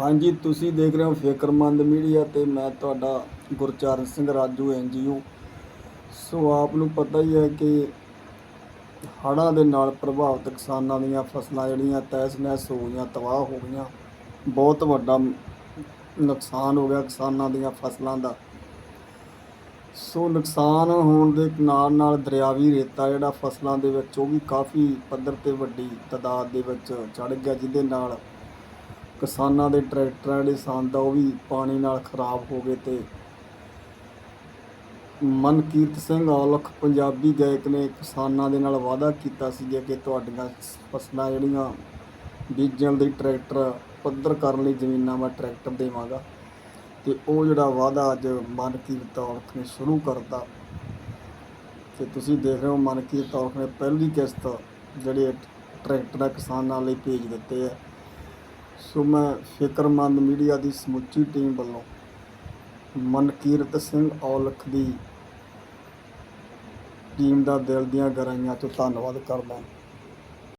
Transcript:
ਹਾਂਜੀ, ਤੁਸੀਂ ਦੇਖ ਰਹੇ ਹੋ ਫਿਕਰਮੰਦ ਮੀਡੀਆ ਤੇ ਮੈਂ ਤੁਹਾਡਾ ਗੁਰਚਰਨ ਸਿੰਘ ਰਾਜੂ, ਐਨਜੀਓ। ਸੋ ਆਪ ਨੂੰ ਪਤਾ ਹੀ ਹੈ ਕਿ ਹੜ੍ਹਾਂ ਦੇ ਨਾਲ ਪ੍ਰਭਾਵਿਤ ਕਿਸਾਨਾਂ ਦੀਆਂ ਫਸਲਾਂ ਜਿਹੜੀਆਂ ਤਹਿਸ ਨਹਿਸ ਹੋ ਗਈਆਂ, ਤਬਾਹ ਹੋ ਗਈਆਂ, ਬਹੁਤ ਵੱਡਾ ਨੁਕਸਾਨ ਹੋ ਗਿਆ ਕਿਸਾਨਾਂ ਦੀਆਂ ਫਸਲਾਂ ਦਾ। ਸੋ ਨੁਕਸਾਨ ਹੋਣ ਦੇ ਨਾਲ ਨਾਲ ਦਰਿਆਵੀ ਰੇਤਾ ਜਿਹੜਾ ਫਸਲਾਂ ਦੇ ਵਿੱਚ, ਉਹ ਵੀ ਕਾਫੀ ਪੱਧਰ ਤੇ ਵੱਡੀ ਤਾਦਾਦ ਦੇ ਵਿੱਚ ਚੜ ਗਿਆ, ਜਿਹਦੇ ਨਾਲ ਕਿਸਾਨਾਂ ਦੇ ਟਰੈਕਟਰਾਂ ਜਿਹੜੇ ਸੰਦ ਆ, ਉਹ ਵੀ ਪਾਣੀ ਨਾਲ ਖਰਾਬ ਹੋ ਗਏ ਤੇ ਮਨਕੀਰਤ ਸਿੰਘ ਔਲਖ ਪੰਜਾਬੀ ਗਾਇਕ ਨੇ ਕਿਸਾਨਾਂ ਦੇ ਨਾਲ ਵਾਅਦਾ ਕੀਤਾ ਸੀ ਕਿ ਤੁਹਾਡੀਆਂ ਫਸਲਾਂ ਜਿਹੜੀਆਂ ਬੀਜਣ ਲਈ ਟਰੈਕਟਰ ਪੱਧਰ ਕਰਨ ਲਈ ਜ਼ਮੀਨਾਂ ਮੈਂ ਟਰੈਕਟਰ ਦੇਵਾਂਗਾ। ਤੇ ਉਹ ਜਿਹੜਾ ਵਾਅਦਾ ਅੱਜ ਮਨਕੀਰਤ ਔਲਖ ਨੇ ਸ਼ੁਰੂ ਕਰਤਾ, ਤੇ ਤੁਸੀਂ ਦੇਖ ਰਹੇ ਹੋ ਮਨਕੀਰਤ ਔਲਖ ਨੇ ਪਹਿਲੀ ਕਿਸ਼ਤ ਜਿਹੜੇ ਟਰੈਕਟਰ ਕਿਸਾਨਾਂ ਲਈ ਭੇਜ ਦਿੱਤੇ ਆ। ਸੋ ਮੈਂ ਫਿਕਰਮੰਦ ਮੀਡੀਆ ਦੀ ਸਮੁੱਚੀ ਟੀਮ ਵੱਲੋਂ ਮਨਕੀਰਤ ਸਿੰਘ ਔਲਖ ਦੀ ਟੀਮ ਦਾ ਦਿਲ ਦੀਆਂ ਗਹਿਰਾਈਆਂ ਤੋਂ ਧੰਨਵਾਦ ਕਰਦਾ ਹਾਂ।